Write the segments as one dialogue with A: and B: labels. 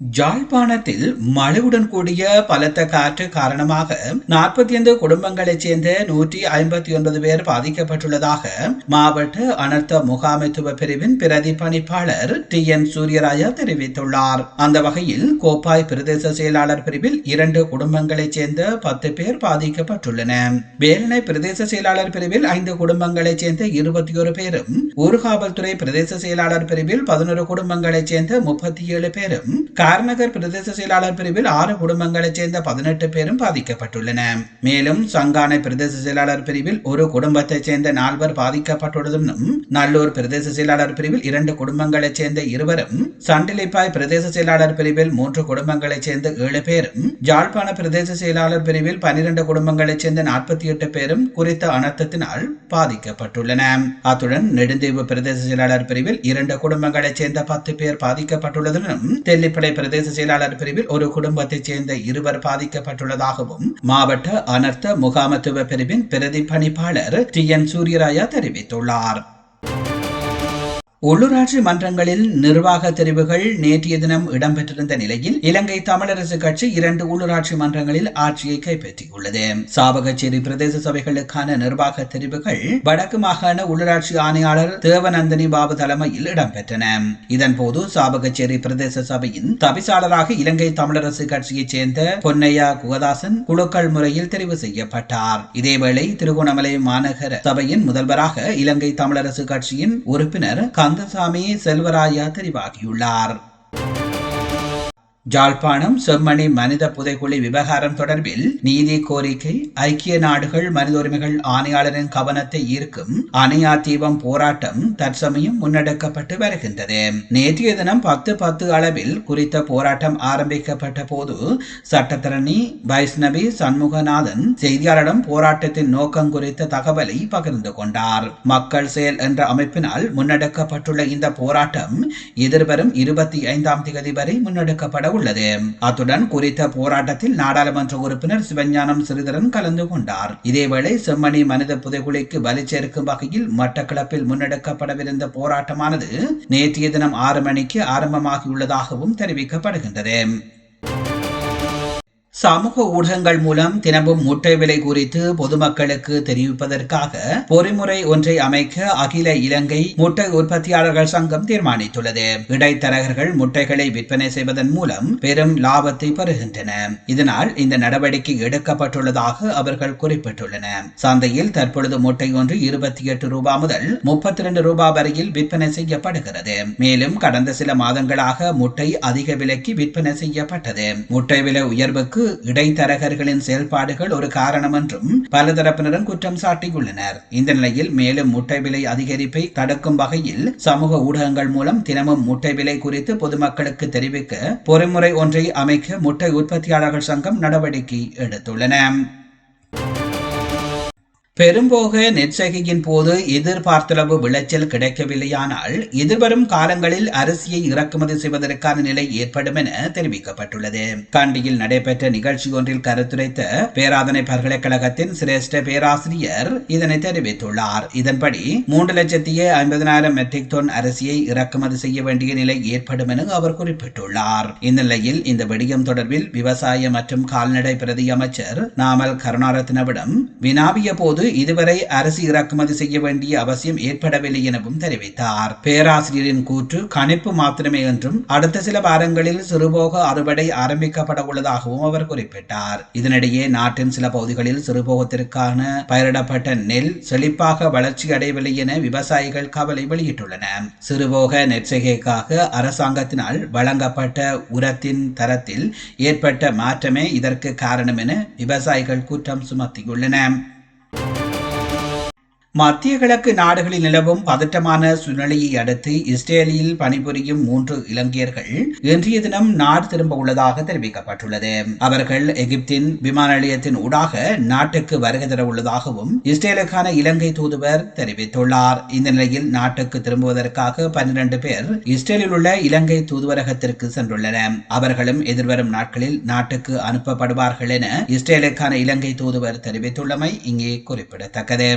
A: ஜாழ்ப்பாணத்தில் மழையுடன் கூடிய பலத்த காற்று காரணமாக நாற்பத்தி ஐந்து குடும்பங்களைச் சேர்ந்த நூற்றி ஐம்பத்தி ஒன்பது பேர் பாதிக்கப்பட்டுள்ளதாக மாவட்ட அனர்த்த முகாமைத்துவ பிரிவின் பிரதி பணிப்பாளர் டி என் சூரியராஜா தெரிவித்துள்ளார். அந்த வகையில் கோப்பாய் பிரதேச செயலாளர் பிரிவில் இரண்டு குடும்பங்களைச் சேர்ந்த பத்து பேர் பாதிக்கப்பட்டுள்ளன. வேலனை பிரதேச செயலாளர் பிரிவில் ஐந்து குடும்பங்களைச் சேர்ந்த இருபத்தி ஒரு பேரும் ஊர்காவல்துறை பிரதேச செயலாளர் பிரிவில் பதினொரு குடும்பங்களைச் சேர்ந்த முப்பத்தி ஏழு பேரும் கார்நகர் பிரதேச செயலாளர் பிரிவில் ஆறு குடும்பங்களைச் சேர்ந்த பதினெட்டு பேரும் பாதிக்கப்பட்டுள்ளன. மேலும் சங்கானை பிரதேச செயலாளர் பிரிவில் ஒரு குடும்பத்தைச் சேர்ந்த நால்வர் பாதிக்கப்பட்டுள்ளதும் நல்லூர் பிரதேச செயலாளர் பிரிவில் இரண்டு குடும்பங்களைச் சேர்ந்த இருவரும் சண்டிலிப்பாய் பிரதேச செயலாளர் பிரிவில் மூன்று குடும்பங்களைச் சேர்ந்த ஏழு பேரும் ஜாழ்ப்பாண பிரதேச செயலாளர் பிரிவில் பனிரெண்டு குடும்பங்களைச் சேர்ந்த நாற்பத்தி எட்டு பேரும் குறித்த அனர்த்தத்தினால் பாதிக்கப்பட்டுள்ளன. அத்துடன் நெடுந்தீவு பிரதேச செயலாளர் பிரிவில் இரண்டு குடும்பங்களைச் சேர்ந்த பத்து பேர் பாதிக்கப்பட்டுள்ளதுடன் தெல்லிப்படை பிரதேச செயலாளர் பிரிவில் ஒரு குடும்பத்தைச் சேர்ந்த இருவர் பாதிக்கப்பட்டுள்ளதாகவும் மாவட்ட அனர்த்த முகாமத்துவ பிரிவின் பிரதி பணிப்பாளர் டி என் சூரியராயா தெரிவித்துள்ளார். உள்ளூராட்சி மன்றங்களில் நிர்வாக தெரிவுகள் நேற்றைய தினம் இடம்பெற்றிருந்த நிலையில் இலங்கை தமிழரசு கட்சி இரண்டு உள்ளூராட்சி மன்றங்களில் ஆட்சியை கைப்பற்றியுள்ளது. சாவகச்சேரி பிரதேச சபைகளுக்கான நிர்வாக தெரிவுகள் வடக்கு மாகாண உள்ளூராட்சி ஆணையாளர் தேவநந்தினி பாபு தலைமையில் இடம்பெற்றன. இதன்போது சாவகச்சேரி பிரதேச சபையின் தவிசாளராக இலங்கை தமிழரசு கட்சியைச் சேர்ந்த பொன்னையா குகதாசன் குழுக்கள் முறையில் தெரிவு செய்யப்பட்டார். இதேவேளை திருகோணமலை மாநகர சபையின் முதல்வராக இலங்கை தமிழரசு கட்சியின் உறுப்பினர் கந்தசாமி செல்வராயா தெரிவாகியுள்ளார் ஜாழ்ப்பாணம் செம்மணி மனித புதைக்குழி விவகாரம் தொடர்பில் நீதி கோரிக்கை ஐக்கிய நாடுகள் மனித உரிமைகள் ஆணையாளரின் கவனத்தை ஈர்க்கும் அணையா தீபம் போராட்டம் தற்சமயம் முன்னெடுக்கப்பட்டு வருகின்றது. நேற்றைய தினம் பத்து பத்து அளவில் குறித்த போராட்டம் ஆரம்பிக்கப்பட்ட போது சட்டத்தரணி வைஷ்ணவி சண்முகநாதன் செய்தியாளரிடம் போராட்டத்தின் நோக்கம் குறித்த தகவலை பகிர்ந்து கொண்டார். மக்கள் செயல் என்ற அமைப்பினால் முன்னெடுக்கப்பட்டுள்ள இந்த போராட்டம் எதிர்வரும் இருபத்தி ஐந்தாம் தேதி வரை முன்னெடுக்கப்பட உள்ளது. அத்துடன் குறித்த போராட்டத்தில் நாடாளுமன்ற உறுப்பினர் சிவஞானம் சிறிதரன் கலந்து கொண்டார். இதேவேளை செம்மணி மனித புதைகுழிக்கு வலி சேர்க்கும் வகையில் மட்டக்களப்பில் முன்னெடுக்கப்படவிருந்த போராட்டமானது நேற்றைய தினம் ஆறு மணிக்கு ஆரம்பமாகியுள்ளதாகவும் தெரிவிக்கப்படுகின்றது. சமூக ஊடகங்கள் மூலம் தினமும் முட்டை விலை குறித்து பொதுமக்களுக்கு தெரிவிப்பதற்காக பொறிமுறை ஒன்றை அமைக்க அகில இலங்கை முட்டை உற்பத்தியாளர்கள் சங்கம் தீர்மானித்துள்ளது. இடைத்தரகர்கள் முட்டைகளை விற்பனை செய்வதன் மூலம் பெரும் லாபத்தை பெறுகின்றன. இதனால் இந்த நடவடிக்கை எடுக்கப்பட்டுள்ளதாக அவர்கள் குறிப்பிட்டுள்ளனர். சந்தையில் தற்பொழுது முட்டை ஒன்று இருபத்தி எட்டு ரூபாய் முதல் முப்பத்தி இரண்டு ரூபாய் வரையில் விற்பனை செய்யப்படுகிறது. மேலும் கடந்த சில மாதங்களாக முட்டை அதிக விலைக்கு விற்பனை செய்யப்பட்டது. முட்டை விலை உயர்வுக்கு இடைத்தரகர்களின் செயல்பாடுகள் ஒரு காரணம் என்றும் பல தரப்பினரும் குற்றம் சாட்டியுள்ளனர். இந்த நிலையில் மேலும் முட்டை விலை அதிகரிப்பை தடுக்கும் வகையில் சமூக ஊடகங்கள் மூலம் தினமும் முட்டை விலை குறித்து பொதுமக்களுக்கு தெரிவிக்க பொறிமுறை ஒன்றை அமைக்க முட்டை உற்பத்தியாளர்கள் சங்கம் நடவடிக்கை எடுத்துள்ளன. பெரும்போக நெற்செய்கையின் போது எதிர்பார்த்தளவு விளைச்சல் கிடைக்கவில்லையானால் எதிர்வரும் காலங்களில் அரிசியை இறக்குமதி செய்வதற்கான நிலை ஏற்படும் என தெரிவிக்கப்பட்டுள்ளது. காண்டியில் நடைபெற்ற நிகழ்ச்சி ஒன்றில் கருத்துரைத்த பேராதனை பல்கலைக்கழகத்தின் சிரேஷ்ட பேராசிரியர் இதனை தெரிவித்துள்ளார். இதன்படி மூன்று லட்சத்தி ஐம்பதனாயிரம் மெட்ரிக் டன் அரிசியை இறக்குமதி செய்ய வேண்டிய நிலை ஏற்படும் என அவர் குறிப்பிட்டுள்ளார். இந்நிலையில் இந்த விடயம் தொடர்பில் விவசாய மற்றும் கால்நடை பிரதி அமைச்சர் நாமல் கருணாரத்னவிடம் வினாவிய போது இதுவரை அரிசி இறக்குமதி செய்ய வேண்டிய அவசியம் ஏற்படவில்லை எனவும் தெரிவித்தார். பேராசிரியரின் கூற்று கணிப்பு மாத்திரமே என்றும் அடுத்த சில வாரங்களில் சிறுபோக அறுவடை ஆரம்பிக்கப்பட உள்ளதாகவும் அவர் குறிப்பிட்டார். இதனிடையே நாட்டின் சில பகுதிகளில் சிறுபோகத்திற்கான பயிரிடப்பட்ட நெல் செழிப்பாக வளர்ச்சி அடையவில்லை என விவசாயிகள் கவலை வெளியிட்டுள்ளனர் சிறுபோக நெற்செய்கைக்காக அரசாங்கத்தினால் வழங்கப்பட்ட உரத்தின் தரத்தில் ஏற்பட்ட மாற்றமே இதற்கு காரணம் என விவசாயிகள் குற்றம் சுமத்தியுள்ளனர். மத்திய கிழக்கு நாடுகளில் நிலவும் பதட்டமான சூழ்நிலையை அடுத்து இஸ்ரேலில் பணிபுரியும் மூன்று இலங்கையர்கள் இன்றைய தினம் நாடு திரும்ப உள்ளதாக தெரிவிக்கப்பட்டுள்ளது. அவர்கள் எகிப்தின் விமான நிலையத்தின் ஊடாக நாட்டுக்கு வருகை தர உள்ளதாகவும் இஸ்ரேலுக்கான இலங்கை தூதுவர் தெரிவித்துள்ளார். இந்த நிலையில் நாட்டுக்கு திரும்புவதற்காக பன்னிரண்டு பேர் இஸ்ரேலில் உள்ள இலங்கை தூதுவரகத்திற்கு சென்றுள்ளனர். அவர்களும் எதிர்வரும் நாட்களில் நாட்டுக்கு அனுப்பப்படுவார்கள் என இஸ்ரேலுக்கான இலங்கை தூதுவர் தெரிவித்துள்ளமை இங்கே குறிப்பிடத்தக்கது.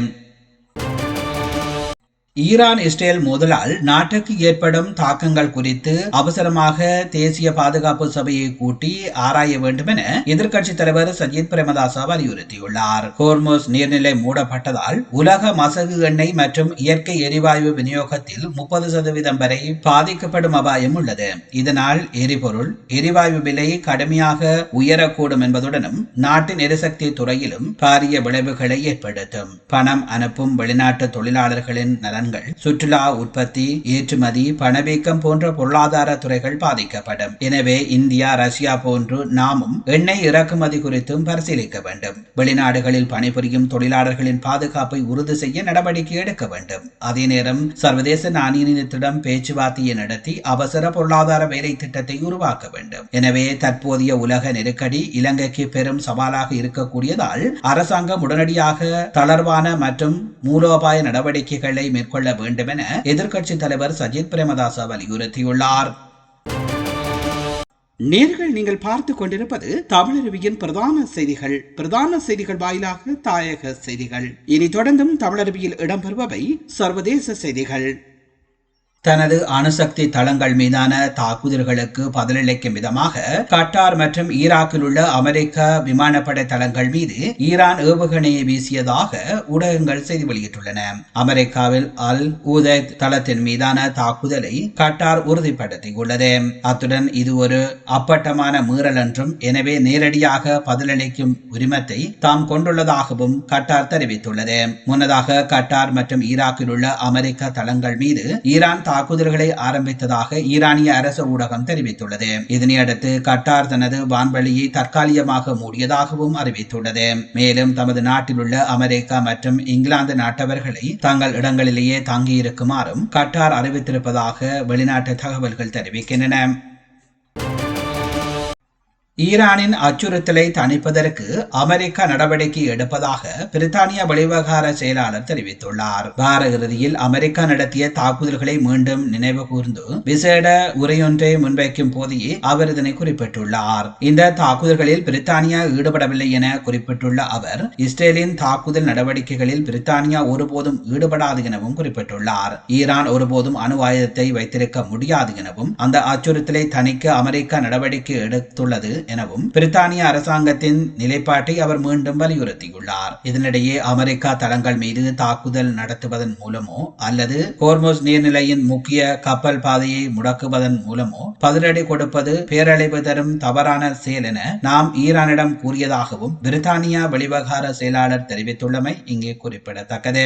A: ஈரான் இஸ்ரேல் மோதலால் நாட்டுக்கு ஏற்படும் தாக்கங்கள் குறித்து அவசரமாக தேசிய பாதுகாப்பு சபையை கூட்டி ஆராய வேண்டும் என எதிர்க்கட்சி தலைவர் சஜித் பிரேமதாசா வலியுறுத்தியுள்ளார். ஹோர்மோஸ் நீர்நிலை மூடப்பட்டதால் உலக மசகு எண்ணெய் மற்றும் இயற்கை எரிவாயு விநியோகத்தில் முப்பது சதவீதம் வரை பாதிக்கப்படும் அபாயம் உள்ளது. இதனால் எரிபொருள் எரிவாயு விலை கடுமையாக உயரக்கூடும் என்பதுடனும் நாட்டின் எரிசக்தி துறையிலும் பாரிய விளைவுகளை ஏற்படுத்தும். பணம் அனுப்பும் வெளிநாட்டு தொழிலாளர்களின் நலன் நலன்கள் சுற்றுலா உற்பத்தி ஏற்றுமதி பணவீக்கம் போன்ற பொருளாதார துறைகள் பாதிக்கப்படும். எனவே இந்தியா ரஷ்யா போன்று நாமும் எண்ணெய் இறக்குமதி குறித்தும் பரிசீலிக்க வேண்டும். வெளிநாடுகளில் பணிபுரியும் தொழிலாளர்களின் பாதுகாப்பை உறுதி செய்ய நடவடிக்கை எடுக்க வேண்டும். அதே நேரம் சர்வதேச நாணய நிதியத்திடம் பேச்சுவார்த்தையை நடத்தி அவசர பொருளாதார வேலை திட்டத்தை உருவாக்க வேண்டும். எனவே தற்போதைய உலக நெருக்கடி இலங்கைக்கு பெரும் சவாலாக இருக்கக்கூடியதால் அரசாங்கம் உடனடியாக தளர்வான மற்றும் மூலோபாய நடவடிக்கைகளை மேற்கொள்ள மேற்கொள்ள வேண்டும் என எதிர்க்கட்சித் தலைவர் சஜித் பிரேமதாச வலியுறுத்தியுள்ளார். நேர்கள் நீங்கள் பார்த்து கொண்டிருப்பது தமிழருவியின் பிரதான செய்திகள். பிரதான செய்திகள் வாயிலாக தாயக செய்திகள். இனி தொடர்ந்தும் தமிழருவியில் இடம்பெறுபவை சர்வதேச செய்திகள். தனது அணுசக்தி தளங்கள் மீதான தாக்குதல்களுக்கு பதிலளிக்கும் விதமாக கட்டார் மற்றும் ஈராக்கில் உள்ள அமெரிக்க விமானப்படை தளங்கள் மீது ஈரான் ஏவுகணையை வீசியதாக ஊடகங்கள் செய்தி வெளியிட்டுள்ளன. அமெரிக்காவில் அல் ஊதத் தளத்தின் மீதான தாக்குதலை கட்டார் உறுதிப்படுத்தியுள்ளது. அத்துடன் இது ஒரு அப்பட்டமான மீறல் என்றும் எனவே நேரடியாக பதிலளிக்கும் உரிமத்தை தாம் கொண்டுள்ளதாகவும் கட்டார் தெரிவித்துள்ளது. முன்னதாக கட்டார் மற்றும் ஈராக்கில் உள்ள அமெரிக்க தளங்கள் மீது ஈரான் தாக்குதல்களை ஆரம்பித்ததாக ஈரானிய அரசு ஊடகம் தெரிவித்துள்ளது. இதனையடுத்து கட்டார் தனது வான்வழியை தற்காலிகமாக மூடியதாகவும் அறிவித்துள்ளது. மேலும் தமது நாட்டில் உள்ள அமெரிக்கா மற்றும் இங்கிலாந்து நாட்டவர்களை தங்கள் இடங்களிலேயே தங்கியிருக்குமாறும் கட்டார் அறிவித்திருப்பதாக வெளிநாட்டு தகவல்கள் தெரிவிக்கின்றன. ஈரானின் அச்சுறுத்தலை தணிப்பதற்கு அமெரிக்கா நடவடிக்கை எடுப்பதாக பிரித்தானிய வெளிவகார செயலாளர் தெரிவித்துள்ளார். வார இறுதியில் அமெரிக்கா நடத்திய தாக்குதல்களை மீண்டும் நினைவு கூர்ந்து விசேட உரையொன்றை முன்வைக்கும் போதே அவர் இதனை குறிப்பிட்டுள்ளார். இந்த தாக்குதல்களில் பிரித்தானியா ஈடுபடவில்லை என குறிப்பிட்டுள்ள அவர் இஸ்ரேலின் தாக்குதல் நடவடிக்கைகளில் பிரித்தானியா ஒருபோதும் ஈடுபடாது எனவும் குறிப்பிட்டுள்ளார். ஈரான் ஒருபோதும் அணு ஆயுதத்தை வைத்திருக்க முடியாது எனவும் அந்த அச்சுறுத்தலை தணிக்க அமெரிக்கா நடவடிக்கை எடுத்துள்ளது எனவும் பிரித்தானிய அரசாங்கத்தின் நிலைப்பாட்டை அவர் மீண்டும் வலியுறுத்தியுள்ளார். இதனிடையே அமெரிக்கா தளங்கள் மீது தாக்குதல் நடத்துவதன் மூலமோ அல்லது ஹோர்மோஸ் நீர்நிலையின் முக்கிய கப்பல் பாதையை முடக்குவதன் மூலமோ பதிலடி கொடுப்பது பேரழிவு தரும் தவறான செயல் என நாம் ஈரானிடம் கூறியதாகவும் பிரித்தானியா வெளிவகார செயலாளர் தெரிவித்துள்ளமை இங்கே குறிப்பிடத்தக்கது.